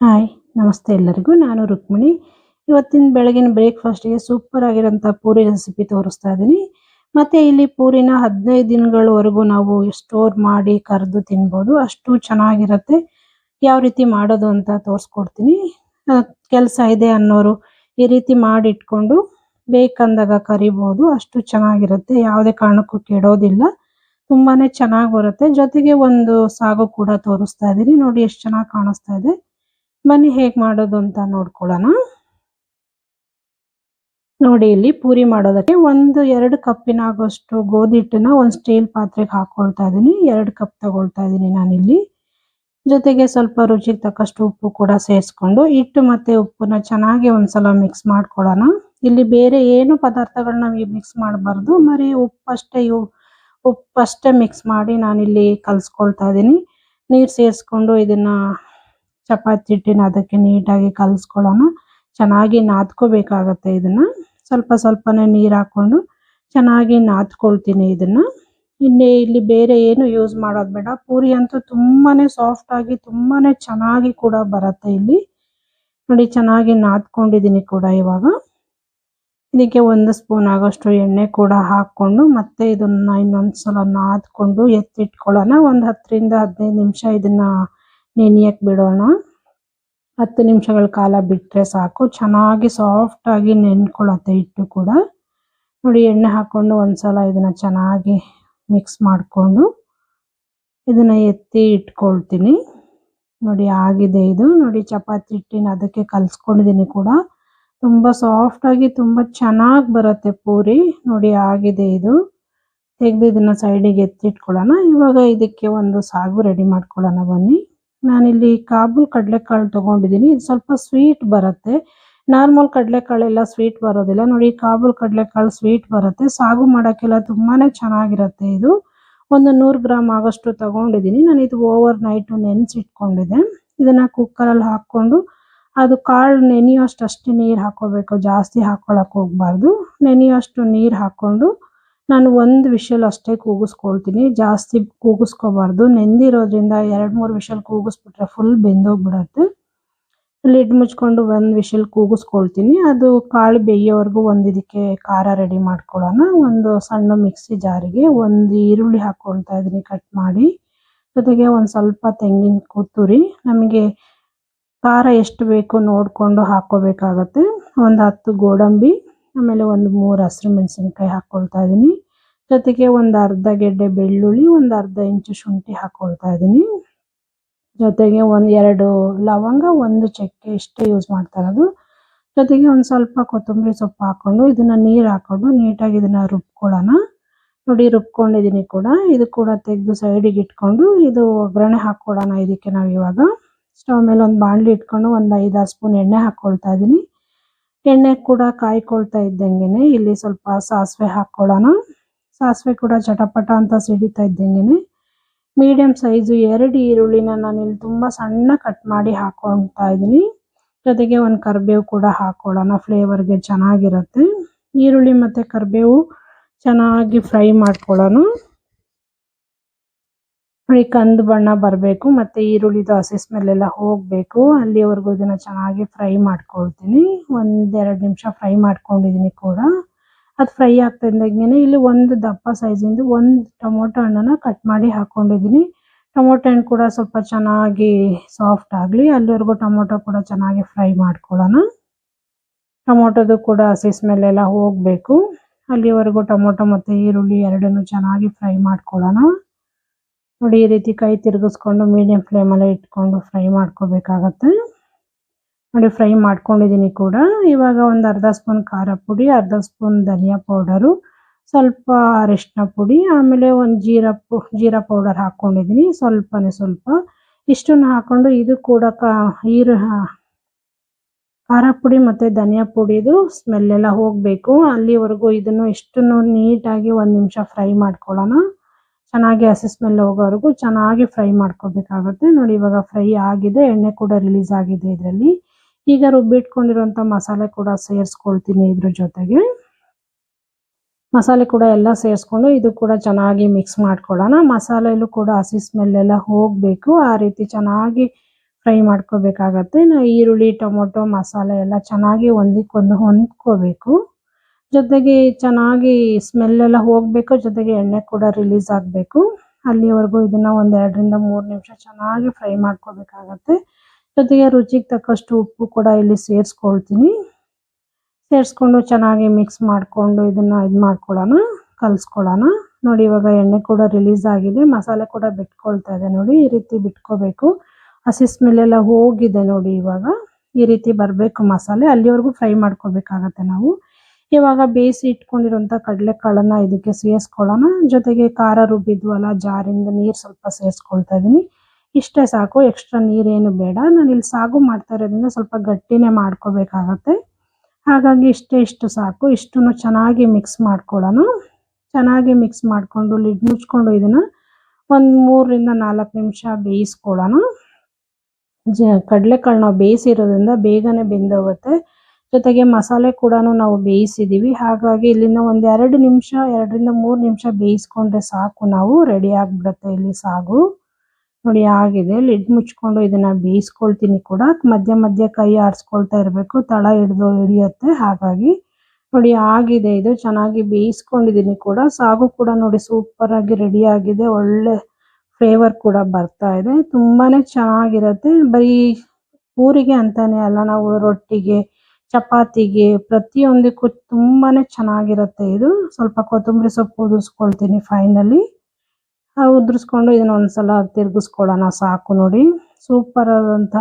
Hi, ನಮಸ್ತೆ ಎಲ್ಲರಿಗೂ. ನಾನು ರುಕ್ಮಿಣಿ. ಇವತ್ತಿನ ಬೆಳಗಿನ ಬ್ರೇಕ್ಫಾಸ್ಟ್ಗೆ ಸೂಪರ್ ಆಗಿರೋಂಥ ಪೂರಿ ರೆಸಿಪಿ ತೋರಿಸ್ತಾ ಇದ್ದೀನಿ. ಮತ್ತೆ ಇಲ್ಲಿ ಪೂರಿನ ಹದಿನೈದು ದಿನಗಳವರೆಗೂ ನಾವು ಸ್ಟೋರ್ ಮಾಡಿ ಕರೆದು ತಿನ್ಬೋದು. ಅಷ್ಟು ಚೆನ್ನಾಗಿರುತ್ತೆ. ಯಾವ ರೀತಿ ಮಾಡೋದು ಅಂತ ತೋರಿಸ್ಕೊಡ್ತೀನಿ. ಕೆಲಸ ಇದೆ ಅನ್ನೋರು ಈ ರೀತಿ ಮಾಡಿ ಇಟ್ಕೊಂಡು ಬೇಕಂದಾಗ ಕರಿಬೋದು. ಅಷ್ಟು ಚೆನ್ನಾಗಿರುತ್ತೆ. ಯಾವುದೇ ಕಾರಣಕ್ಕೂ ಕೆಡೋದಿಲ್ಲ. ತುಂಬಾನೇ ಚೆನ್ನಾಗಿ ಬರುತ್ತೆ. ಜೊತೆಗೆ ಒಂದು ಸಾಗು ಕೂಡ ತೋರಿಸ್ತಾ ಇದ್ದೀನಿ. ನೋಡಿ, ಎಷ್ಟು ಚೆನ್ನಾಗಿ ಕಾಣಿಸ್ತಾ ಇದೆ. ಬನ್ನಿ ಹೇಗೆ ಮಾಡೋದು ಅಂತ ನೋಡ್ಕೊಳ್ಳೋಣ. ನೋಡಿ, ಇಲ್ಲಿ ಪೂರಿ ಮಾಡೋದಕ್ಕೆ ಒಂದು ಎರಡು ಕಪ್ಪಿನ ಆಗೋಷ್ಟು ಗೋಧಿ ಹಿಟ್ಟನ್ನ ಒಂದು ಸ್ಟೀಲ್ ಪಾತ್ರೆಗೆ ಹಾಕೊಳ್ತಾ ಇದ್ದೀನಿ ಎರಡು ಕಪ್ ತಗೊಳ್ತಾ ಇದ್ದೀನಿ ನಾನಿಲ್ಲಿ. ಜೊತೆಗೆ ಸ್ವಲ್ಪ ರುಚಿಗೆ ತಕ್ಕಷ್ಟು ಉಪ್ಪು ಕೂಡ ಸೇರಿಸ್ಕೊಂಡು ಹಿಟ್ಟು ಮತ್ತೆ ಉಪ್ಪನ್ನ ಚೆನ್ನಾಗಿ ಒಂದ್ಸಲ ಮಿಕ್ಸ್ ಮಾಡ್ಕೊಳ್ಳೋಣ. ಇಲ್ಲಿ ಬೇರೆ ಏನು ಪದಾರ್ಥಗಳನ್ನ ಮಿಕ್ಸ್ ಮಾಡಬಾರ್ದು. ಮರಿ ಉಪ್ಪಷ್ಟೇ ಇವು ಉಪ್ಪಷ್ಟೇ ಮಿಕ್ಸ್ ಮಾಡಿ ನಾನಿಲ್ಲಿ ಕಲಿಸ್ಕೊಳ್ತಾ ಇದ್ದೀನಿ ನೀರು ಸೇರಿಸ್ಕೊಂಡು ಇದನ್ನ ಚಪಾತಿ ಹಿಟ್ಟಿನ ಅದಕ್ಕೆ ನೀಟಾಗಿ ಕಲಿಸ್ಕೊಳ್ಳೋಣ. ಚೆನ್ನಾಗಿ ನಾದ್ಕೋಬೇಕಾಗತ್ತೆ ಇದನ್ನ. ಸ್ವಲ್ಪ ಸ್ವಲ್ಪನೇ ನೀರು ಹಾಕೊಂಡು ಚೆನ್ನಾಗಿ ನಾದ್ಕೊಳ್ತೀನಿ ಇದನ್ನ. ಇನ್ನೇ ಇಲ್ಲಿ ಬೇರೆ ಏನು ಯೂಸ್ ಮಾಡೋದು ಬೇಡ. ಪೂರಿ ಅಂತೂ ತುಂಬಾನೇ ಸಾಫ್ಟಾಗಿ ತುಂಬಾ ಚೆನ್ನಾಗಿ ಕೂಡ ಬರುತ್ತೆ ಇಲ್ಲಿ. ನೋಡಿ, ಚೆನ್ನಾಗಿ ನಾದ್ಕೊಂಡಿದ್ದೀನಿ ಕೂಡ ಇವಾಗ. ಇದಕ್ಕೆ ಒಂದು ಸ್ಪೂನ್ ಆಗೋಷ್ಟು ಎಣ್ಣೆ ಕೂಡ ಹಾಕ್ಕೊಂಡು ಮತ್ತೆ ಇದನ್ನ ಇನ್ನೊಂದ್ಸಲ ನಾದ್ಕೊಂಡು ಎತ್ತಿಟ್ಕೊಳ್ಳೋಣ. ಒಂದು ಹತ್ತರಿಂದ ಹದಿನೈದು ನಿಮಿಷ ಇದನ್ನ ನೆನೆಯಕ್ಕೆ ಬಿಡೋಣ. ಹತ್ತು ನಿಮಿಷಗಳ ಕಾಲ ಬಿಟ್ಟರೆ ಸಾಕು. ಚೆನ್ನಾಗಿ ಸಾಫ್ಟಾಗಿ ಆಗಿ ಇಟ್ಟು ಕೂಡ. ನೋಡಿ, ಎಣ್ಣೆ ಹಾಕೊಂಡು ಒಂದ್ಸಲ ಇದನ್ನ ಚೆನ್ನಾಗಿ ಮಿಕ್ಸ್ ಮಾಡಿಕೊಂಡು ಇದನ್ನ ಎತ್ತಿ ಇಟ್ಕೊಳ್ತೀನಿ. ನೋಡಿ, ಆಗಿದೆ ಇದು. ನೋಡಿ, ಚಪಾತಿ ಹಿಟ್ಟಿನ ಅದಕ್ಕೆ ಕಲಿಸ್ಕೊಂಡಿದ್ದೀನಿ ಕೂಡ. ತುಂಬಾ ಸಾಫ್ಟಾಗಿ ತುಂಬಾ ಚೆನ್ನಾಗಿ ಬರುತ್ತೆ ಪೂರಿ. ನೋಡಿ, ಆಗಿದೆ ಇದು. ತೆಗೆದು ಇದನ್ನ ಸೈಡಿಗೆ ಎತ್ತಿಟ್ಕೊಳ್ಳೋಣ ಇವಾಗ ಇದಕ್ಕೆ ಒಂದು ಸಾಗು ರೆಡಿ ಮಾಡ್ಕೊಳ್ಳೋಣ ಬನ್ನಿ. ನಾನಿಲ್ಲಿ ಕಾಬೂಲ್ ಕಡಲೆಕಾಳು ತಗೊಂಡಿದ್ದೀನಿ ಇದು ಸ್ವಲ್ಪ ಸ್ವೀಟ್ ಬರುತ್ತೆ. ನಾರ್ಮಲ್ ಕಡಲೆಕಾಳೆಲ್ಲ ಸ್ವೀಟ್ ಬರೋದಿಲ್ಲ. ನೋಡಿ ಕಾಬೂಲ್ ಕಡಲೆಕಾಳು ಸ್ವೀಟ್ ಬರುತ್ತೆ. ಸಾಗು ಮಾಡೋಕ್ಕೆಲ್ಲ ತುಂಬಾನೇ ಚೆನ್ನಾಗಿರುತ್ತೆ ಇದು. ಒಂದು ನೂರು ಗ್ರಾಮ್ ಆಗೋಷ್ಟು ತೊಗೊಂಡಿದ್ದೀನಿ ನಾನು ಇದು ಓವರ್ ನೈಟ್ ನೆನೆಸಿಟ್ಕೊಂಡಿದ್ದೆ. ಇದನ್ನ ಕುಕ್ಕರಲ್ಲಿ ಹಾಕ್ಕೊಂಡು ಅದು ಕಾಳು ನೆನೆಯೋಷ್ಟು ಅಷ್ಟೇ ನೀರು ಹಾಕ್ಕೋಬೇಕು ಜಾಸ್ತಿ ಹಾಕ್ಕೊಳಕ್ಕೆ ಹೋಗ್ಬಾರ್ದು. ನೆನೆಯೋಷ್ಟು ನೀರು ಹಾಕೊಂಡು ನಾನು ಒಂದು ವಿಷಲ್ ಅಷ್ಟೇ ಕೂಗಿಸ್ಕೊಳ್ತೀನಿ. ಜಾಸ್ತಿ ಕೂಗಿಸ್ಕೋಬಾರ್ದು. ನೆಂದಿರೋದ್ರಿಂದ ಎರಡು ಮೂರು ವಿಷಲ್ ಕೂಗಿಸ್ಬಿಟ್ರೆ ಫುಲ್ ಬೆಂದೋಗ್ಬಿಡತ್ತೆ. ಲಿಡ್ ಮುಚ್ಕೊಂಡು ಒಂದು ವಿಷಲ್ ಕೂಗಿಸ್ಕೊಳ್ತೀನಿ. ಅದು ಕಾಳು ಬೇಯೋವರೆಗೂ ಒಂದು ಇದಕ್ಕೆ ಖಾರ ರೆಡಿ ಮಾಡ್ಕೊಳ್ಳೋಣ. ಒಂದು ಸಣ್ಣ ಮಿಕ್ಸಿ ಜಾರಿಗೆ ಒಂದು ಈರುಳ್ಳಿ ಹಾಕ್ಕೊಳ್ತಾ ಇದ್ದೀನಿ ಕಟ್ ಮಾಡಿ. ಜೊತೆಗೆ ಒಂದು ಸ್ವಲ್ಪ ತೆಂಗಿನ ಕೊತ್ತುರಿ ನಮಗೆ ಖಾರ ಎಷ್ಟು ಬೇಕು ನೋಡಿಕೊಂಡು ಹಾಕ್ಕೋಬೇಕಾಗತ್ತೆ. ಒಂದು ಹತ್ತು ಗೋಡಂಬಿ. ಆಮೇಲೆ ಒಂದು ಮೂರು ಹಸಿರು ಮೆಣಸಿನ್ಕಾಯಿ ಹಾಕ್ಕೊಳ್ತಾ ಇದ್ದೀನಿ ಜೊತೆಗೆ ಒಂದು ಅರ್ಧ ಗೆಡ್ಡೆ ಬೆಳ್ಳುಳ್ಳಿ, ಒಂದು ಅರ್ಧ ಇಂಚು ಶುಂಠಿ ಹಾಕ್ಕೊಳ್ತಾ ಇದ್ದೀನಿ ಜೊತೆಗೆ ಒಂದು ಎರಡು ಲವಂಗ, ಒಂದು ಚಕ್ಕೆ ಇಷ್ಟೇ ಯೂಸ್ ಮಾಡ್ತಾ ಇರೋದು. ಜೊತೆಗೆ ಒಂದು ಸ್ವಲ್ಪ ಕೊತ್ತಂಬರಿ ಸೊಪ್ಪು ಹಾಕೊಂಡು ಇದನ್ನ ನೀರು ಹಾಕೊಂಡು ನೀಟಾಗಿ ಇದನ್ನ ರುಬ್ಕೊಳ್ಳೋಣ. ನೋಡಿ ರುಬ್ಕೊಂಡಿದ್ದೀನಿ ಕೂಡ. ಇದು ಕೂಡ ತೆಗೆದು ಸೈಡಿಗೆ ಇಟ್ಕೊಂಡು ಇದು ಒಗ್ಗರಣೆ ಹಾಕ್ಕೊಳ್ಳೋಣ ಇದಕ್ಕೆ ನಾವು ಇವಾಗ. ಸ್ಟವ್ ಮೇಲೆ ಒಂದು ಬಾಣಲಿ ಇಟ್ಕೊಂಡು ಒಂದು ಐದಾರು ಸ್ಪೂನ್ ಎಣ್ಣೆ ಹಾಕ್ಕೊಳ್ತಾ ಇದ್ದೀನಿ ಎಣ್ಣೆ ಕೂಡ ಕಾಯ್ಕೊಳ್ತಾ ಇದ್ದಂಗೆನೆ. ಇಲ್ಲಿ ಸ್ವಲ್ಪ ಸಾಸಿವೆ ಹಾಕೊಳ್ಳೋಣ. ಸಾಸಿವೆ ಕೂಡ ಚಟಪಟ ಅಂತ ಸಿಡಿತಾ ಇದ್ದಂಗೆನೆ. ಮೀಡಿಯಂ ಸೈಜು ಎರಡು ಈರುಳ್ಳಿನ ನಾನು ಇಲ್ಲಿ ತುಂಬ ಸಣ್ಣ ಕಟ್ ಮಾಡಿ ಹಾಕೊಳ್ತಾ ಇದ್ದೀನಿ. ಜೊತೆಗೆ ಒಂದು ಕರಿಬೇವು ಕೂಡ ಹಾಕೊಳ್ಳೋಣ. ಫ್ಲೇವರ್ಗೆ ಚೆನ್ನಾಗಿರುತ್ತೆ. ಈರುಳ್ಳಿ ಮತ್ತು ಕರಿಬೇವು ಚೆನ್ನಾಗಿ ಫ್ರೈ ಮಾಡ್ಕೊಳ್ಳೋಣ. ನೋಡಿ ಕಂದು ಬಣ್ಣ ಬರಬೇಕು, ಮತ್ತೆ ಈರುಳ್ಳಿದು ಹಸಿ ಸ್ಮೆಲ್ ಎಲ್ಲ ಹೋಗಬೇಕು. ಅಲ್ಲಿವರೆಗೂ ಇದನ್ನ ಚೆನ್ನಾಗಿ ಫ್ರೈ ಮಾಡ್ಕೊಳ್ತೀನಿ. ಒಂದೆರಡು ನಿಮಿಷ ಫ್ರೈ ಮಾಡ್ಕೊಂಡಿದ್ದೀನಿ ಕೂಡ. ಅದು ಫ್ರೈ ಆಗ್ತಾ ಇದ್ದಂಗೆ ಇಲ್ಲಿ ಒಂದು ದಪ್ಪ ಸೈಜಿಂದು ಒಂದು ಟೊಮೊಟೊ ಹಣ್ಣನ್ನ ಕಟ್ ಮಾಡಿ ಹಾಕ್ಕೊಂಡಿದ್ದೀನಿ ಟೊಮೊಟೊ ಹಣ್ಣು ಕೂಡ ಸ್ವಲ್ಪ ಚೆನ್ನಾಗಿ ಸಾಫ್ಟ್ ಆಗಲಿ, ಅಲ್ಲಿವರೆಗೂ ಟೊಮೊಟೊ ಕೂಡ ಚೆನ್ನಾಗಿ ಫ್ರೈ ಮಾಡ್ಕೊಳ್ಳೋಣ. ಟೊಮೊಟೊದು ಕೂಡ ಹಸಿ ಸ್ಮೆಲ್ ಎಲ್ಲ ಹೋಗಬೇಕು. ಅಲ್ಲಿವರೆಗೂ ಟೊಮೊಟೊ ಮತ್ತು ಈರುಳ್ಳಿ ಎರಡನ್ನೂ ಚೆನ್ನಾಗಿ ಫ್ರೈ ಮಾಡ್ಕೊಳ್ಳೋಣ. ನೋಡಿ, ಈ ರೀತಿ ಕೈ ತಿರುಗಿಸ್ಕೊಂಡು ಮೀಡಿಯಂ ಅಲ್ಲಿ ಇಟ್ಕೊಂಡು ಫ್ರೈ ಮಾಡ್ಕೋಬೇಕಾಗತ್ತೆ. ನೋಡಿ ಫ್ರೈ ಮಾಡ್ಕೊಂಡಿದ್ದೀನಿ ಕೂಡ. ಇವಾಗ ಒಂದು ಅರ್ಧ ಸ್ಪೂನ್ ಖಾರ ಪುಡಿ, ಅರ್ಧ ಸ್ಪೂನ್ ಧನಿಯಾ ಪೌಡರು ಸ್ವಲ್ಪ ಅರಿಶಿನ ಪುಡಿ, ಆಮೇಲೆ ಒಂದು ಜೀರಾ ಪು, ಜೀರಾ ಪೌಡರ್ ಹಾಕ್ಕೊಂಡಿದ್ದೀನಿ ಸ್ವಲ್ಪನೇ ಸ್ವಲ್ಪ. ಇಷ್ಟನ್ನು ಹಾಕೊಂಡು ಇದು ಕೂಡ ಕಾ ಖಾರ ಪುಡಿ ಮತ್ತು ಧನಿಯಾ ಪುಡಿದು ಸ್ಮೆಲ್ ಎಲ್ಲ ಹೋಗಬೇಕು. ಅಲ್ಲಿವರೆಗೂ ಇದನ್ನು ಇಷ್ಟನ್ನು ನೀಟಾಗಿ ಒಂದು ನಿಮಿಷ ಫ್ರೈ ಮಾಡ್ಕೊಳ್ಳೋಣ. ಚೆನ್ನಾಗಿ ಹಸಿ ಸ್ಮೆಲ್ ಹೋಗೋವರೆಗೂ ಚೆನ್ನಾಗಿ ಫ್ರೈ ಮಾಡ್ಕೋಬೇಕಾಗುತ್ತೆ. ನೋಡಿ, ಇವಾಗ ಫ್ರೈ ಆಗಿದೆ, ಎಣ್ಣೆ ಕೂಡ ರಿಲೀಸ್ ಆಗಿದೆ ಇದರಲ್ಲಿ. ಈಗ ರುಬ್ಬಿಟ್ಕೊಂಡಿರುವಂಥ ಮಸಾಲೆ ಕೂಡ ಸೇರಿಸ್ಕೊಳ್ತೀನಿ ಇದ್ರ ಜೊತೆಗೆ. ಮಸಾಲೆ ಕೂಡ ಎಲ್ಲ ಸೇರಿಸ್ಕೊಂಡು ಇದು ಕೂಡ ಚೆನ್ನಾಗಿ ಮಿಕ್ಸ್ ಮಾಡ್ಕೊಳ್ಳೋಣ. ಮಸಾಲೆಯಲ್ಲೂ ಕೂಡ ಹಸಿ ಸ್ಮೆಲ್ ಎಲ್ಲ ಹೋಗಬೇಕು. ಆ ರೀತಿ ಚೆನ್ನಾಗಿ ಫ್ರೈ ಮಾಡ್ಕೋಬೇಕಾಗತ್ತೆ. ನಾ ಈರುಳ್ಳಿ, ಟೊಮೊಟೊ, ಮಸಾಲೆ ಎಲ್ಲ ಚೆನ್ನಾಗಿ ಒಂದಕ್ಕೊಂದು ಹೊಂದ್ಕೋಬೇಕು. ಜೊತೆಗೆ ಚೆನ್ನಾಗಿ ಸ್ಮೆಲ್ ಎಲ್ಲ ಹೋಗಬೇಕು, ಜೊತೆಗೆ ಎಣ್ಣೆ ಕೂಡ ರಿಲೀಸ್ ಆಗಬೇಕು. ಅಲ್ಲಿವರೆಗೂ ಇದನ್ನ ಒಂದ್ ಎರಡರಿಂದ ಮೂರು ನಿಮಿಷ ಚೆನ್ನಾಗಿ ಫ್ರೈ ಮಾಡ್ಕೋಬೇಕಾಗತ್ತೆ. ಜೊತೆಗೆ ರುಚಿಗೆ ತಕ್ಕಷ್ಟು ಉಪ್ಪು ಕೂಡ ಇಲ್ಲಿ ಸೇರಿಸ್ಕೊಳ್ತೀನಿ. ಸೇರಿಸ್ಕೊಂಡು ಚೆನ್ನಾಗಿ ಮಿಕ್ಸ್ ಮಾಡಿಕೊಂಡು ಇದನ್ನ ಇದು ಮಾಡ್ಕೊಳ್ಳೋಣ, ಕಲಿಸ್ಕೊಳ್ಳೋಣ. ನೋಡಿ, ಇವಾಗ ಎಣ್ಣೆ ಕೂಡ ರಿಲೀಸ್ ಆಗಿದೆ. ಮಸಾಲೆ ಕೂಡ ಬಿಟ್ಕೊಳ್ತಾ ಇದೆ ನೋಡಿ, ಈ ರೀತಿ ಬಿಟ್ಕೋಬೇಕು. ಹಸಿ ಸ್ಮೆಲ್ ಎಲ್ಲ ಹೋಗಿದೆ ನೋಡಿ ಇವಾಗ. ಈ ರೀತಿ ಬರಬೇಕು ಮಸಾಲೆ. ಅಲ್ಲಿವರೆಗೂ ಫ್ರೈ ಮಾಡ್ಕೋಬೇಕಾಗತ್ತೆ ನಾವು. ಇವಾಗ ಬೇಯಿಸಿ ಇಟ್ಕೊಂಡಿರುವಂತ ಕಡಲೆಕಾಳನ್ನ ಇದಕ್ಕೆ ಸೇರಿಸ್ಕೊಳ್ಳೋಣ. ಜೊತೆಗೆ ಖಾರ ರುಬ್ಬಿದ್ವಲ್ಲ, ಜಾರಿಂದ ನೀರು ಸ್ವಲ್ಪ ಸೇರಿಸ್ಕೊಳ್ತಾ ಇದ್ದೀನಿ ಇಷ್ಟೇ ಸಾಕು ಎಕ್ಸ್ಟ್ರಾ ನೀರೇನು ಬೇಡ. ನಾನು ಇಲ್ಲಿ ಸಾಗು ಮಾಡ್ತಾ ಇರೋದ್ರಿಂದ ಸ್ವಲ್ಪ ಗಟ್ಟಿನೇ ಮಾಡ್ಕೋಬೇಕಾಗತ್ತೆ. ಹಾಗಾಗಿ ಇಷ್ಟೇ ಇಷ್ಟು ಸಾಕು. ಇಷ್ಟನ್ನು ಚೆನ್ನಾಗಿ ಮಿಕ್ಸ್ ಮಾಡ್ಕೊಳ್ಳೋಣ. ಚೆನ್ನಾಗಿ ಮಿಕ್ಸ್ ಮಾಡಿಕೊಂಡು ಲಿಡ್ ಮುಚ್ಕೊಂಡು ಇದನ್ನ ಒಂದು ಮೂರರಿಂದ ನಾಲ್ಕು ನಿಮಿಷ ಬೇಯಿಸ್ಕೊಳ್ಳೋಣ. ಜ, ಕಡಲೆಕಾಳು ನಾವು ಬೇಯಿಸಿರೋದ್ರಿಂದ ಬೇಗನೆ ಬೆಂದೋಗುತ್ತೆ. ಜೊತೆಗೆ ಮಸಾಲೆ ಕೂಡ ನಾವು ಬೇಯಿಸಿದ್ದೀವಿ ಹಾಗಾಗಿ ಇಲ್ಲಿಂದ ಒಂದು ಎರಡು ನಿಮಿಷ, ಎರಡರಿಂದ ಮೂರು ನಿಮಿಷ ಬೇಯಿಸ್ಕೊಂಡ್ರೆ ಸಾಕು. ನಾವು ರೆಡಿ ಆಗಿಬಿಡುತ್ತೆ ಇಲ್ಲಿ ಸಾಗು. ನೋಡಿ, ಆಗಿದೆ. ಲಿಡ್ ಮುಚ್ಕೊಂಡು ಇದನ್ನ ಬೇಯಿಸ್ಕೊಳ್ತೀನಿ ಕೂಡ. ಮಧ್ಯ ಮಧ್ಯ ಕೈ ಆಡಿಸ್ಕೊಳ್ತಾ ಇರಬೇಕು. ತಳ ಹಿಡಿದು ಹಿಡಿಯುತ್ತೆ. ಹಾಗಾಗಿ ನೋಡಿ, ಆಗಿದೆ ಇದು. ಚೆನ್ನಾಗಿ ಬೇಯಿಸ್ಕೊಂಡಿದ್ದೀನಿ ಕೂಡ. ಸಾಗು ಕೂಡ ನೋಡಿ ಸೂಪರ್ ಆಗಿ ರೆಡಿ ಆಗಿದೆ. ಒಳ್ಳೆ ಫ್ಲೇವರ್ ಕೂಡ ಬರ್ತಾ ಇದೆ. ತುಂಬಾನೇ ಚೆನ್ನಾಗಿರುತ್ತೆ. ಬರೀ ಊರಿಗೆ ಅಂತಾನೆ ಅಲ್ಲ, ನಾವು ರೊಟ್ಟಿಗೆ ಚಪಾತಿಗೆ ಪ್ರತಿಯೊಂದಕ್ಕೂ ತುಂಬಾನೇ ಚೆನ್ನಾಗಿರುತ್ತೆ ಇದು. ಸ್ವಲ್ಪ ಕೊತ್ತಂಬರಿ ಸೊಪ್ಪು ಉದುರಿಸ್ಕೊಳ್ತೀನಿ ಫೈನಲಿ ಉದುರಿಸ್ಕೊಂಡು ಇದನ್ನ ಒಂದ್ಸಲ ತಿರುಗಿಸ್ಕೊಳ್ಳೋಣ ಸಾಕು ನೋಡಿ. ಸೂಪರ್ ಆದಂತ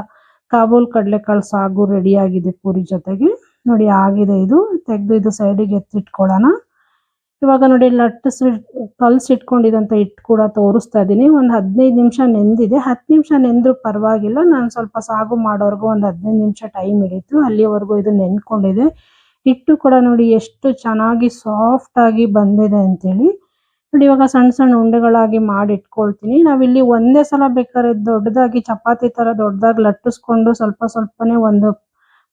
ಕಾಬೂಲ್ ಕಡಲೆಕಾಳು ಸಾಗು ರೆಡಿ ಆಗಿದೆ ಪೂರಿ ಜೊತೆಗೆ. ನೋಡಿ, ಆಗಿದೆ ಇದು. ತೆಗೆದು ಇದು ಸೈಡಿಗೆ ಎತ್ತಿಟ್ಕೊಳ್ಳೋಣ. ಇವಾಗ ನೋಡಿ ಲಟ್ಟಿಸಿ ಕಲ್ಸಿಟ್ಕೊಂಡಿದಂತ ಹಿಟ್ಟು ಕೂಡ ತೋರಿಸ್ತಾ ಇದ್ದೀನಿ ಒಂದು ಹದಿನೈದು ನಿಮಿಷ ನೆಂದಿದೆ. ಹತ್ತು ನಿಮಿಷ ನೆಂದ್ರು ಪರವಾಗಿಲ್ಲ. ನಾನು ಸ್ವಲ್ಪ ಸಾಗು ಮಾಡೋರ್ಗು ಒಂದು ಹದಿನೈದು ನಿಮಿಷ ಟೈಮ್ ಹಿಡಿತು. ಅಲ್ಲಿವರೆಗೂ ಇದು ನೆನ್ಕೊಂಡಿದೆ. ಹಿಟ್ಟು ಕೂಡ ನೋಡಿ ಎಷ್ಟು ಚೆನ್ನಾಗಿ ಸಾಫ್ಟ್ ಆಗಿ ಬಂದಿದೆ ಅಂತೇಳಿ. ನೋಡಿ ಇವಾಗ ಸಣ್ಣ ಸಣ್ಣ ಉಂಡೆಗಳಾಗಿ ಮಾಡಿ ಇಟ್ಕೊಳ್ತೀನಿ ನಾವಿಲ್ಲಿ ಒಂದೇ ಸಲ ಬೇಕಾದ್ರೆ ದೊಡ್ಡದಾಗಿ ಚಪಾತಿ ತರ ದೊಡ್ಡದಾಗಿ ಲಟ್ಟಿಸ್ಕೊಂಡು ಸ್ವಲ್ಪ ಸ್ವಲ್ಪನೇ ಒಂದು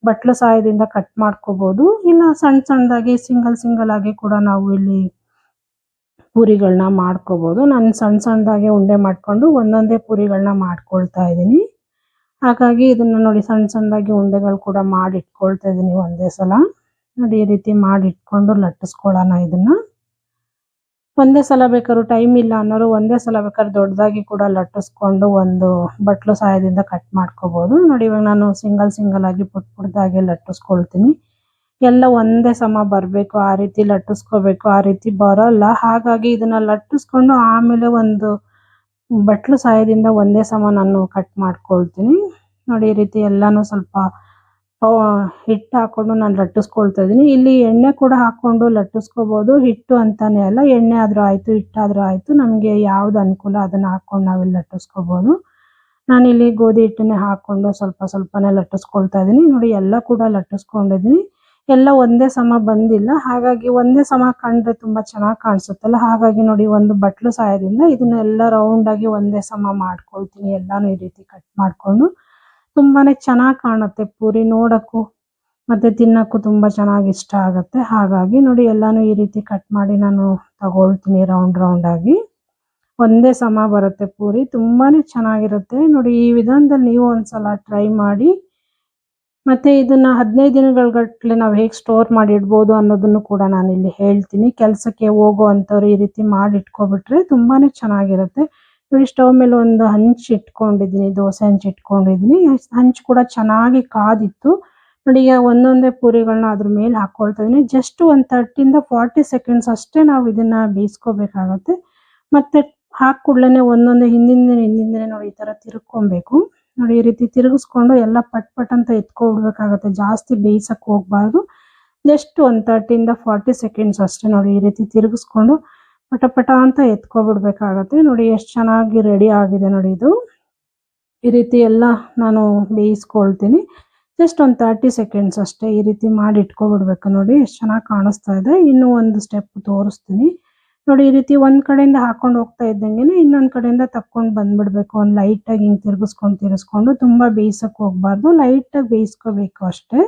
ಬಟ್ಲು ಸಹಾಯದಿಂದ ಕಟ್ ಮಾಡ್ಕೋಬಹುದು ಇಲ್ಲ ಸಣ್ಣ ಸಣ್ಣದಾಗಿ ಸಿಂಗಲ್ ಸಿಂಗಲ್ ಆಗಿ ಕೂಡ ನಾವು ಇಲ್ಲಿ ಪೂರಿಗಳನ್ನ ಮಾಡ್ಕೋಬಹುದು ನಾನು ಸಣ್ಣ ಸಣ್ಣದಾಗಿ ಉಂಡೆ ಮಾಡ್ಕೊಂಡು ಒಂದೊಂದೇ ಪೂರಿಗಳನ್ನ ಮಾಡ್ಕೊಳ್ತಾ ಇದ್ದೀನಿ. ಹಾಗಾಗಿ ಇದನ್ನ ನೋಡಿ ಸಣ್ಣ ಸಣ್ಣದಾಗಿ ಉಂಡೆಗಳು ಕೂಡ ಮಾಡಿ ಇಟ್ಕೊಳ್ತಾ ಇದ್ದೀನಿ ಒಂದೇ ಸಲ. ನೋಡಿ ಈ ರೀತಿ ಮಾಡಿ ಇಟ್ಕೊಂಡು ಲಟ್ಟಿಸ್ಕೊಳ್ಳೋಣ ಇದನ್ನ. ಒಂದೇ ಸಲ ಬೇಕಾದ್ರು ಟೈಮ್ ಇಲ್ಲ ಅನ್ನೋರು ಒಂದೇ ಸಲ ಬೇಕಾದ್ರೆ ದೊಡ್ಡದಾಗಿ ಕೂಡ ಲಟ್ಟಿಸ್ಕೊಂಡು ಒಂದು ಬಟ್ಲು ಸಹಾಯದಿಂದ ಕಟ್ ಮಾಡ್ಕೋಬಹುದು ನೋಡಿ, ಇವಾಗ ನಾನು ಸಿಂಗಲ್ ಸಿಂಗಲ್ ಆಗಿ ಪುಟ್ ಪುಟ್ಟದಾಗಿ ಲಟ್ಟಿಸ್ಕೊಳ್ತೀನಿ. ಎಲ್ಲ ಒಂದೇ ಸಮ ಬರಬೇಕು, ಆ ರೀತಿ ಲಟ್ಟಿಸ್ಕೋಬೇಕು, ಆ ರೀತಿ ಬರೋಲ್ಲ. ಹಾಗಾಗಿ ಇದನ್ನ ಲಟ್ಟಿಸ್ಕೊಂಡು ಆಮೇಲೆ ಒಂದು ಬಟ್ಲು ಸಹಾಯದಿಂದ ಒಂದೇ ಸಮ ನಾನು ಕಟ್ ಮಾಡ್ಕೊಳ್ತೀನಿ. ನೋಡಿ, ಈ ರೀತಿ ಎಲ್ಲಾನು ಸ್ವಲ್ಪ ಹಿಟ್ಟು ಹಾಕೊಂಡು ನಾನು ಲಟ್ಟಿಸ್ಕೊಳ್ತಾ ಇದ್ದೀನಿ. ಇಲ್ಲಿ ಎಣ್ಣೆ ಕೂಡ ಹಾಕೊಂಡು ಲಟ್ಟಿಸ್ಕೋಬಹುದು ಹಿಟ್ಟು ಅಂತಾನೆ ಅಲ್ಲ, ಎಣ್ಣೆ ಆದ್ರೂ ಆಯ್ತು ಹಿಟ್ಟಾದ್ರೂ ಆಯ್ತು. ನಮಗೆ ಯಾವ್ದು ಅನುಕೂಲ ಅದನ್ನ ಹಾಕೊಂಡು ನಾವಿಲ್ಲಿ ಲಟ್ಟಿಸ್ಕೋಬಹುದು ಇಲ್ಲಿ ಗೋಧಿ ಹಿಟ್ಟನ್ನೇ ಹಾಕೊಂಡು ಸ್ವಲ್ಪ ಸ್ವಲ್ಪನೇ ಲಟ್ಟಿಸ್ಕೊಳ್ತಾ ಇದ್ದೀನಿ. ನೋಡಿ, ಎಲ್ಲ ಕೂಡ ಲಟ್ಟಿಸ್ಕೊಂಡಿದ್ದೀನಿ. ಎಲ್ಲ ಒಂದೇ ಸಮ ಬಂದಿಲ್ಲ. ಹಾಗಾಗಿ ಒಂದೇ ಸಮ ಕಂಡ್ರೆ ತುಂಬಾ ಚೆನ್ನಾಗಿ ಕಾಣಿಸುತ್ತಲ್ಲ. ಹಾಗಾಗಿ ನೋಡಿ, ಒಂದು ಬಟ್ಲು ಸಹಾಯದಿಂದ ಇದನ್ನೆಲ್ಲ ರೌಂಡ್ ಆಗಿ ಒಂದೇ ಸಮ ಮಾಡ್ಕೊಳ್ತೀನಿ. ಎಲ್ಲಾನು ಈ ರೀತಿ ಕಟ್ ಮಾಡ್ಕೊಂಡು. ತುಂಬಾನೇ ಚೆನ್ನಾಗಿ ಕಾಣುತ್ತೆ ಪೂರಿ ನೋಡಕ್ಕೂ, ಮತ್ತೆ ತಿನ್ನಕ್ಕೂ ತುಂಬಾ ಚೆನ್ನಾಗಿ ಇಷ್ಟ ಆಗುತ್ತೆ. ಹಾಗಾಗಿ ನೋಡಿ, ಎಲ್ಲಾನು ಈ ರೀತಿ ಕಟ್ ಮಾಡಿ ನಾನು ತಗೊಳ್ತೀನಿ ರೌಂಡ್ ರೌಂಡ್ ಆಗಿ. ಒಂದೇ ಸಮ ಬರುತ್ತೆ ಪೂರಿ, ತುಂಬಾನೇ ಚೆನ್ನಾಗಿರುತ್ತೆ. ನೋಡಿ, ಈ ವಿಧಾನದಲ್ಲಿ ನೀವು ಒಂದ್ಸಲ ಟ್ರೈ ಮಾಡಿ, ಮತ್ತೆ ಇದನ್ನ ಹದಿನೈದು ದಿನಗಳ ಗಟ್ಟಲೆ ನಾವು ಹೇಗೆ ಸ್ಟೋರ್ ಮಾಡಿ ಇಡ್ಬೋದು ಅನ್ನೋದನ್ನು ಕೂಡ ನಾನು ಇಲ್ಲಿ ಹೇಳ್ತೀನಿ. ಕೆಲಸಕ್ಕೆ ಹೋಗೋ ಈ ರೀತಿ ಮಾಡಿ ಇಟ್ಕೊಬಿಟ್ರೆ ತುಂಬಾನೇ ಚೆನ್ನಾಗಿರುತ್ತೆ. ನೋಡಿ ಸ್ಟವ್ ಮೇಲೆ ಒಂದು ಹಂಚು ಇಟ್ಕೊಂಡಿದ್ದೀನಿ, ದೋಸೆ ಹಂಚು ಇಟ್ಕೊಂಡಿದ್ದೀನಿ. ಹಂಚು ಕೂಡ ಚೆನ್ನಾಗಿ ಕಾದಿತ್ತು. ನೋಡಿ, ಈಗ ಒಂದೊಂದೇ ಪೂರಿಗಳನ್ನ ಅದ್ರ ಮೇಲೆ ಹಾಕೊಳ್ತಾ ಇದೀನಿ. ಜಸ್ಟ್ ಒಂದು ತರ್ಟಿಂದ ಫಾರ್ಟಿ ಸೆಕೆಂಡ್ಸ್ ಅಷ್ಟೇ ನಾವು ಇದನ್ನ ಬೇಯಿಸ್ಕೋಬೇಕಾಗತ್ತೆ. ಮತ್ತೆ ಹಾಕ್ ಕೂಡ್ಲೇನೆ ಒಂದೊಂದೇ ಹಿಂದಿಂದ ಹಿಂದಿಂದನೇ ನೋಡಿ, ಈ ತರ ತಿರ್ಕೊಬೇಕು. ನೋಡಿ, ಈ ರೀತಿ ತಿರುಗಿಸ್ಕೊಂಡು ಎಲ್ಲ ಪಟ್ ಪಟ್ ಅಂತ ಎತ್ಕೊಬಿಡ್ಬೇಕಾಗತ್ತೆ. ಜಾಸ್ತಿ ಬೇಯಿಸಕ್ ಹೋಗ್ಬಾರ್ದು. ಜಸ್ಟ್ ಒಂದು ತರ್ಟಿಂದ ಫಾರ್ಟಿ ಸೆಕೆಂಡ್ಸ್ ಅಷ್ಟೇ ನೋಡಿ, ಈ ರೀತಿ ತಿರುಗಿಸ್ಕೊಂಡು ಪಟ ಪಟ ಅಂತ ಎತ್ಕೊಬಿಡ್ಬೇಕಾಗತ್ತೆ. ನೋಡಿ, ಎಷ್ಟು ಚೆನ್ನಾಗಿ ರೆಡಿ ಆಗಿದೆ ನೋಡಿ ಇದು. ಈ ರೀತಿ ಎಲ್ಲ ನಾನು ಬೇಯಿಸ್ಕೊಳ್ತೀನಿ. ಜಸ್ಟ್ ಒಂದು ತರ್ಟಿ ಸೆಕೆಂಡ್ಸ್ ಅಷ್ಟೇ ಈ ರೀತಿ ಮಾಡಿ ಇಟ್ಕೊಬಿಡ್ಬೇಕು ನೋಡಿ, ಎಷ್ಟು ಚೆನ್ನಾಗಿ ಕಾಣಿಸ್ತಾ ಇದೆ. ಇನ್ನೂ ಒಂದು ಸ್ಟೆಪ್ ತೋರಿಸ್ತೀನಿ. ನೋಡಿ, ಈ ರೀತಿ ಒಂದು ಕಡೆಯಿಂದ ಹಾಕೊಂಡು ಹೋಗ್ತಾ ಇದ್ದಂಗೆ ಇನ್ನೊಂದು ಕಡೆಯಿಂದ ತಕ್ಕೊಂಡು ಬಂದ್ಬಿಡ್ಬೇಕು. ಒಂದು ಲೈಟಾಗಿ ಹಿಂಗೆ ತಿರ್ಗಿಸ್ಕೊಂಡು ತಿರ್ಗಿಸ್ಕೊಂಡು ತುಂಬಾ ಬೇಯಿಸೋಕೆ ಹೋಗ್ಬಾರ್ದು. ಲೈಟಾಗಿ ಬೇಯಿಸ್ಕೋಬೇಕು ಅಷ್ಟೇ.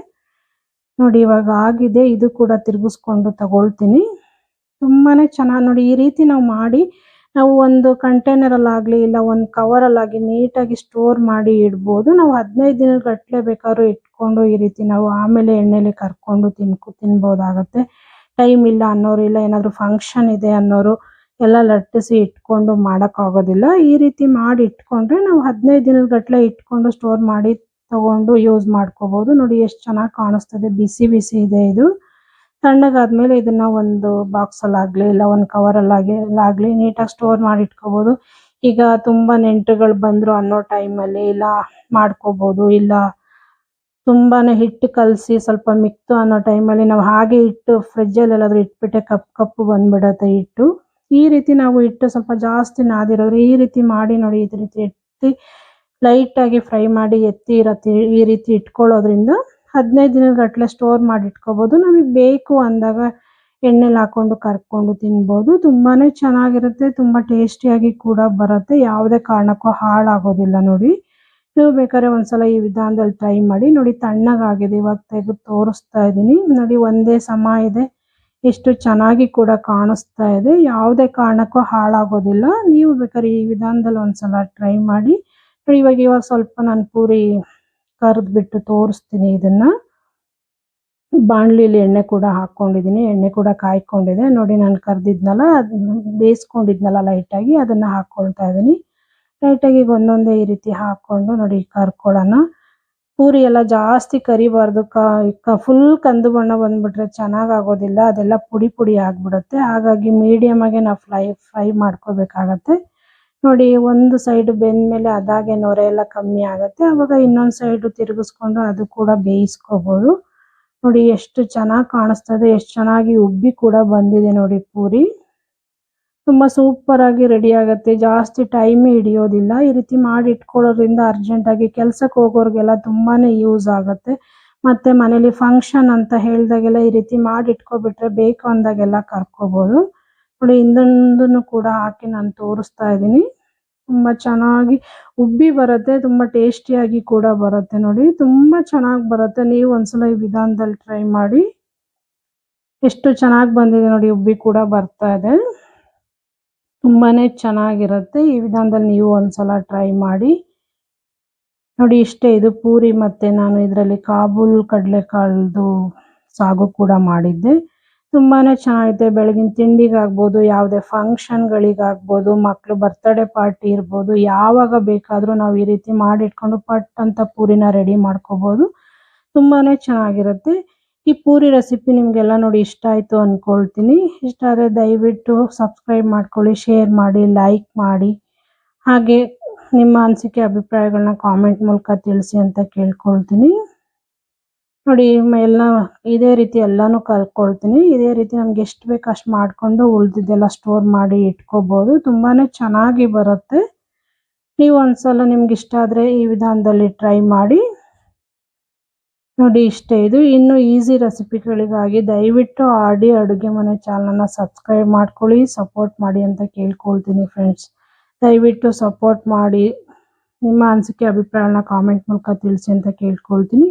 ನೋಡಿ, ಇವಾಗ ಆಗಿದೆ. ಇದು ಕೂಡ ತಿರ್ಗಿಸ್ಕೊಂಡು ತಗೊಳ್ತೀನಿ. ತುಂಬಾನೇ ಚೆನ್ನಾಗಿ ನೋಡಿ, ಈ ರೀತಿ ನಾವು ಮಾಡಿ, ನಾವು ಒಂದು ಕಂಟೈನರ್ ಅಲ್ಲಾಗ್ಲಿ ಇಲ್ಲ ಒಂದು ಅಲ್ಲಾಗಿ ನೀಟಾಗಿ ಸ್ಟೋರ್ ಮಾಡಿ ಇಡ್ಬೋದು. ನಾವು ಹದಿನೈದು ದಿನ ಗಟ್ಟಲೆ ಬೇಕಾದ್ರೂ ಇಟ್ಕೊಂಡು ಈ ರೀತಿ ನಾವು ಆಮೇಲೆ ಎಣ್ಣೆಲಿ ಕರ್ಕೊಂಡು ತಿನ್ಕೊ, ತಿನ್ಬೋದಾಗತ್ತೆ. ಟೈಮ್ ಇಲ್ಲ ಅನ್ನೋರು ಇಲ್ಲ, ಏನಾದ್ರು ಫಂಕ್ಷನ್ ಇದೆ ಅನ್ನೋರು ಎಲ್ಲ ಲಟ್ಟಿಸಿ ಇಟ್ಕೊಂಡು ಮಾಡಕ್ ಆಗೋದಿಲ್ಲ ಈ ರೀತಿ ಮಾಡಿ ಇಟ್ಕೊಂಡ್ರೆ ನಾವು ಹದಿನೈದು ದಿನದ ಗಟ್ಟಲೆ ಇಟ್ಕೊಂಡು ಸ್ಟೋರ್ ಮಾಡಿ ತಗೊಂಡು ಯೂಸ್ ಮಾಡ್ಕೋಬಹುದು ನೋಡಿ, ಎಷ್ಟು ಚೆನ್ನಾಗಿ ಕಾಣಿಸ್ತದೆ. ಬಿಸಿ ಬಿಸಿ ಇದೆ ಇದು. ತಣ್ಣಗಾದ್ಮೇಲೆ ಇದನ್ನ ಒಂದು ಬಾಕ್ಸ್ ಅಲ್ಲಾಗ್ಲಿ ಇಲ್ಲ ಒಂದು ಕವರ್ ಅಲ್ಲಾಗಿ ಆಗ್ಲಿ ನೀಟಾಗಿ ಸ್ಟೋರ್ ಮಾಡಿ ಇಟ್ಕೋಬಹುದು ಈಗ ತುಂಬಾ ನೆಂಟರುಗಳು ಬಂದ್ರು ಅನ್ನೋ ಟೈಮ್ ಅಲ್ಲಿ ಇಲ್ಲ ಮಾಡ್ಕೋಬಹುದು ಇಲ್ಲ ತುಂಬಾನೇ ಹಿಟ್ಟು ಕಲಸಿ ಸ್ವಲ್ಪ ಮಿಕ್ತು ಅನ್ನೋ ಟೈಮ್ ಅಲ್ಲಿ ನಾವು ಹಾಗೆ ಇಟ್ಟು ಫ್ರಿಡ್ಜ್ ಅಲ್ಲಿ ಎಲ್ಲಾದ್ರೂ ಇಟ್ಬಿಟ್ಟೆ ಕಪ್, ಕಪ್ಪು ಬಂದ್ಬಿಡತ್ತೆ ಹಿಟ್ಟು. ಈ ರೀತಿ ನಾವು ಹಿಟ್ಟು ಸ್ವಲ್ಪ ಜಾಸ್ತಿ ನಾದಿರೋದ್ರೆ ಈ ರೀತಿ ಮಾಡಿ ನೋಡಿ ಈ ರೀತಿ ಎತ್ತಿ ಲೈಟ್ ಆಗಿ ಫ್ರೈ ಮಾಡಿ ಎತ್ತಿ ಇರತ್ತೆ ಈ ರೀತಿ ಇಟ್ಕೊಳ್ಳೋದ್ರಿಂದ ಹದಿನೈದು ದಿನಗಟ್ಟಲೆ ಸ್ಟೋರ್ ಮಾಡಿ ಇಟ್ಕೋಬಹುದು ನಮಗೆ ಬೇಕು ಅಂದಾಗ ಎಣ್ಣೆಲಿ ಹಾಕೊಂಡು ಕರ್ಕೊಂಡು ತಿನ್ಬೋದು. ತುಂಬಾನೇ ಚೆನ್ನಾಗಿರುತ್ತೆ, ತುಂಬಾ ಟೇಸ್ಟಿಯಾಗಿ ಕೂಡ ಬರುತ್ತೆ. ಯಾವುದೇ ಕಾರಣಕ್ಕೂ ಹಾಳಾಗೋದಿಲ್ಲ ನೋಡಿ. ನೀವು ಬೇಕಾದ್ರೆ ಒಂದ್ಸಲ ಈ ವಿಧಾನದಲ್ಲಿ ಟ್ರೈ ಮಾಡಿ ನೋಡಿ. ತಣ್ಣಗಾಗಿದೆ, ಇವಾಗ ತೆಗೆದು ತೋರಿಸ್ತಾ ಇದ್ದೀನಿ. ನೋಡಿ, ಒಂದೇ ಸಮ ಇದೆ. ಎಷ್ಟು ಚೆನ್ನಾಗಿ ಕೂಡ ಕಾಣಿಸ್ತಾ ಇದೆ. ಯಾವುದೇ ಕಾರಣಕ್ಕೂ ಹಾಳಾಗೋದಿಲ್ಲ. ನೀವು ಬೇಕಾದ್ರೆ ಈ ವಿಧಾನದಲ್ಲಿ ಒಂದ್ಸಲ ಟ್ರೈ ಮಾಡಿ. ನೋಡಿ, ಇವಾಗ ಇವಾಗ ಸ್ವಲ್ಪ ನಾನು ಪೂರಿ ಕರೆದ್ಬಿಟ್ಟು ತೋರಿಸ್ತೀನಿ ಇದನ್ನ. ಬಾಣಲಿಲಿ ಎಣ್ಣೆ ಕೂಡ ಹಾಕೊಂಡಿದ್ದೀನಿ ಎಣ್ಣೆ ಕೂಡ ಕಾಯ್ಕೊಂಡಿದೆ. ನೋಡಿ ನಾನು ಕರ್ದಿದ್ನಲ್ಲ, ಅದನ್ನ ಬೇಯಿಸ್ಕೊಂಡಿದ್ನಲ್ಲ ಲೈಟಾಗಿ ಅದನ್ನ ಹಾಕೊಳ್ತಾ ಇದ್ದೀನಿ ಲೈಟಾಗಿ ಒಂದೊಂದೇ ಈ ರೀತಿ ಹಾಕೊಂಡು ನೋಡಿ ಕರ್ಕೊಳ್ಳೋಣ. ಪೂರಿ ಎಲ್ಲ ಜಾಸ್ತಿ ಕರಿಬಾರ್ದು, ಕ ಫುಲ್ ಕಂದು ಬಣ್ಣ ಬಂದ್ಬಿಟ್ರೆ ಚೆನ್ನಾಗ್ ಆಗೋದಿಲ್ಲ ಅದೆಲ್ಲ ಪುಡಿ ಪುಡಿ ಆಗ್ಬಿಡುತ್ತೆ. ಹಾಗಾಗಿ ಮೀಡಿಯಮ್ ಆಗಿ ನಾವು ಫ್ರೈ ಫ್ರೈ ಮಾಡ್ಕೋಬೇಕಾಗತ್ತೆ. ನೋಡಿ, ಒಂದು ಸೈಡ್ ಬೆಂದ್ಮೇಲೆ ಅದಾಗೆ ನೊರೆ ಎಲ್ಲ ಕಮ್ಮಿ ಆಗುತ್ತೆ. ಅವಾಗ ಇನ್ನೊಂದ್ ಸೈಡ್ ತಿರುಗಿಸ್ಕೊಂಡು ಅದು ಕೂಡ ಬೇಯಿಸ್ಕೋಬಹುದು ನೋಡಿ, ಎಷ್ಟು ಚೆನ್ನಾಗಿ ಕಾಣಿಸ್ತದೆ, ಎಷ್ಟು ಚೆನ್ನಾಗಿ ಉಬ್ಬಿ ಕೂಡ ಬಂದಿದೆ ನೋಡಿ ಪೂರಿ. ತುಂಬಾ ಸೂಪರ್ ಆಗಿ ರೆಡಿ ಆಗುತ್ತೆ. ಜಾಸ್ತಿ ಟೈಮ್ ಹಿಡಿಯೋದಿಲ್ಲ. ಈ ರೀತಿ ಮಾಡಿ ಇಟ್ಕೊಳ್ಳೋದ್ರಿಂದ ಅರ್ಜೆಂಟ್ ಆಗಿ ಕೆಲ್ಸಕ್ಕೆ ಹೋಗೋರ್ಗೆಲ್ಲ ತುಂಬಾನೇ ಯೂಸ್ ಆಗುತ್ತೆ. ಮತ್ತೆ ಮನೇಲಿ ಫಂಕ್ಷನ್ ಅಂತ ಹೇಳಿದಾಗೆಲ್ಲ ಈ ರೀತಿ ಮಾಡಿ ಇಟ್ಕೊಬಿಟ್ರೆ ಬೇಕು ಅಂದಾಗೆಲ್ಲ ಕರ್ಕೋಬಹುದು ನೋಡಿ, ಹಿಂದೊಂದನ್ನು ಕೂಡ ಹಾಕಿ ನಾನು ತೋರಿಸ್ತಾ ಇದ್ದೀನಿ. ತುಂಬ ಚೆನ್ನಾಗಿ ಉಬ್ಬಿ ಬರುತ್ತೆ, ತುಂಬ ಟೇಸ್ಟಿಯಾಗಿ ಕೂಡ ಬರುತ್ತೆ ನೋಡಿ. ತುಂಬಾ ಚೆನ್ನಾಗಿ ಬರುತ್ತೆ, ನೀವು ಒಂದ್ಸಲ ಈ ವಿಧಾನದಲ್ಲಿ ಟ್ರೈ ಮಾಡಿ. ಎಷ್ಟು ಚೆನ್ನಾಗಿ ಬಂದಿದೆ ನೋಡಿ, ಉಬ್ಬಿ ಕೂಡ ಬರ್ತಾ ಇದೆ. ತುಂಬಾನೇ ಚೆನ್ನಾಗಿರುತ್ತೆ, ಈ ವಿಧಾನದಲ್ಲಿ ನೀವು ಒಂದ್ಸಲ ಟ್ರೈ ಮಾಡಿ. ನೋಡಿ, ಇಷ್ಟೇ ಇದು ಪೂರಿ ಮತ್ತೆ ನಾನು ಇದರಲ್ಲಿ ಕಾಬೂಲ್ ಕಡಲೆಕಾಳದು ಸಾಗು ಕೂಡ ಮಾಡಿದ್ದೆ. ತುಂಬಾನೇ ಚೆನ್ನಾಗಿದೆ. ಬೆಳಗಿನ ತಿಂಡಿಗಾಗ್ಬೋದು, ಯಾವುದೇ ಫಂಕ್ಷನ್ಗಳಿಗಾಗ್ಬೋದು, ಮಕ್ಳು ಬರ್ತ್ಡೇ ಪಾರ್ಟಿ ಇರ್ಬೋದು, ಯಾವಾಗ ಬೇಕಾದರೂ ನಾವು ಈ ರೀತಿ ಮಾಡಿಟ್ಕೊಂಡು ಪಟ್ ಅಂತ ಪೂರಿನ ರೆಡಿ ಮಾಡ್ಕೋಬಹುದು ತುಂಬಾನೇ ಚೆನ್ನಾಗಿರುತ್ತೆ. ಈ ಪೂರಿ ರೆಸಿಪಿ ನಿಮಗೆಲ್ಲ ನೋಡಿ ಇಷ್ಟ ಆಯ್ತು ಅಂದ್ಕೊಳ್ತೀನಿ ಇಷ್ಟ ಆದರೆ ದಯವಿಟ್ಟು ಸಬ್ಸ್ಕ್ರೈಬ್ ಮಾಡ್ಕೊಳ್ಳಿ ಶೇರ್ ಮಾಡಿ ಲೈಕ್ ಮಾಡಿ. ಹಾಗೆ ನಿಮ್ಮ ಅನಿಸಿಕೆ ಅಭಿಪ್ರಾಯಗಳನ್ನ ಕಾಮೆಂಟ್ ಮೂಲಕ ತಿಳಿಸಿ ಅಂತ ಕೇಳ್ಕೊಳ್ತೀನಿ. ನೋಡಿ ಎಲ್ಲ ಇದೇ ರೀತಿ ಎಲ್ಲಾನು ಕಲ್ತ್ಕೊಳ್ತೀನಿ. ಇದೇ ರೀತಿ ನಮ್ಗೆ ಎಷ್ಟು ಬೇಕು ಅಷ್ಟು ಮಾಡ್ಕೊಂಡು ಉಳಿದಿದ್ದೆಲ್ಲ ಸ್ಟೋರ್ ಮಾಡಿ ಇಟ್ಕೋಬಹುದು ತುಂಬಾನೇ ಚೆನ್ನಾಗಿ ಬರುತ್ತೆ. ನೀವು ಒಂದ್ಸಲ ನಿಮ್ಗೆ ಇಷ್ಟ ಆದರೆ ಈ ವಿಧಾನದಲ್ಲಿ ಟ್ರೈ ಮಾಡಿ. ನೋಡಿ, ಇಷ್ಟೇ ಇದು. ಇನ್ನು ಈಸಿ ರೆಸಿಪಿಗಳಿಗಾಗಿ ದಯವಿಟ್ಟು ಆಡಿ ಅಡುಗೆ ಮನೆ ಚಾನಲನ್ನ ಸಬ್ಸ್ಕ್ರೈಬ್ ಮಾಡ್ಕೊಳ್ಳಿ ಸಪೋರ್ಟ್ ಮಾಡಿ ಅಂತ ಕೇಳ್ಕೊಳ್ತೀನಿ ಫ್ರೆಂಡ್ಸ್ ದಯವಿಟ್ಟು ಸಪೋರ್ಟ್ ಮಾಡಿ. ನಿಮ್ಮ ಅನಿಸಿಕೆ ಅಭಿಪ್ರಾಯನ ಕಾಮೆಂಟ್ ಮೂಲಕ ತಿಳಿಸಿ ಅಂತ ಕೇಳ್ಕೊಳ್ತೀನಿ.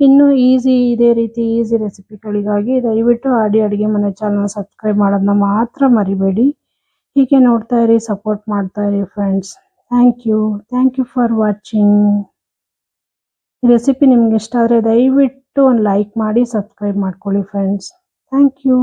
ಇನ್ನು ಈಸಿ ಇದೇ ರೀತಿ ಈಸಿ ರೆಸಿಪಿಗಳಿಗಾಗಿ ದಯವಿಟ್ಟು ಆಡಿ ಅಡುಗೆ ಮನೆ ಚಾನಲ್ ಸಬ್ಸ್ಕ್ರೈಬ್ ಮಾಡೋದನ್ನ ಮಾತ್ರ ಮರಿಬೇಡಿ. ಹೀಗೆ ನೋಡ್ತಾ ಇರಿ ಸಪೋರ್ಟ್ ಮಾಡ್ತಾ ಇರಿ friends thank you thank you for watching recipe ನಿಮ್ಗೆ ಇಷ್ಟ ಆದರೆ ದಯವಿಟ್ಟು ಒಂದು ಲೈಕ್ ಮಾಡಿ ಸಬ್ಸ್ಕ್ರೈಬ್ ಮಾಡ್ಕೊಳ್ಳಿ ಫ್ರೆಂಡ್ಸ್ ಥ್ಯಾಂಕ್ ಯು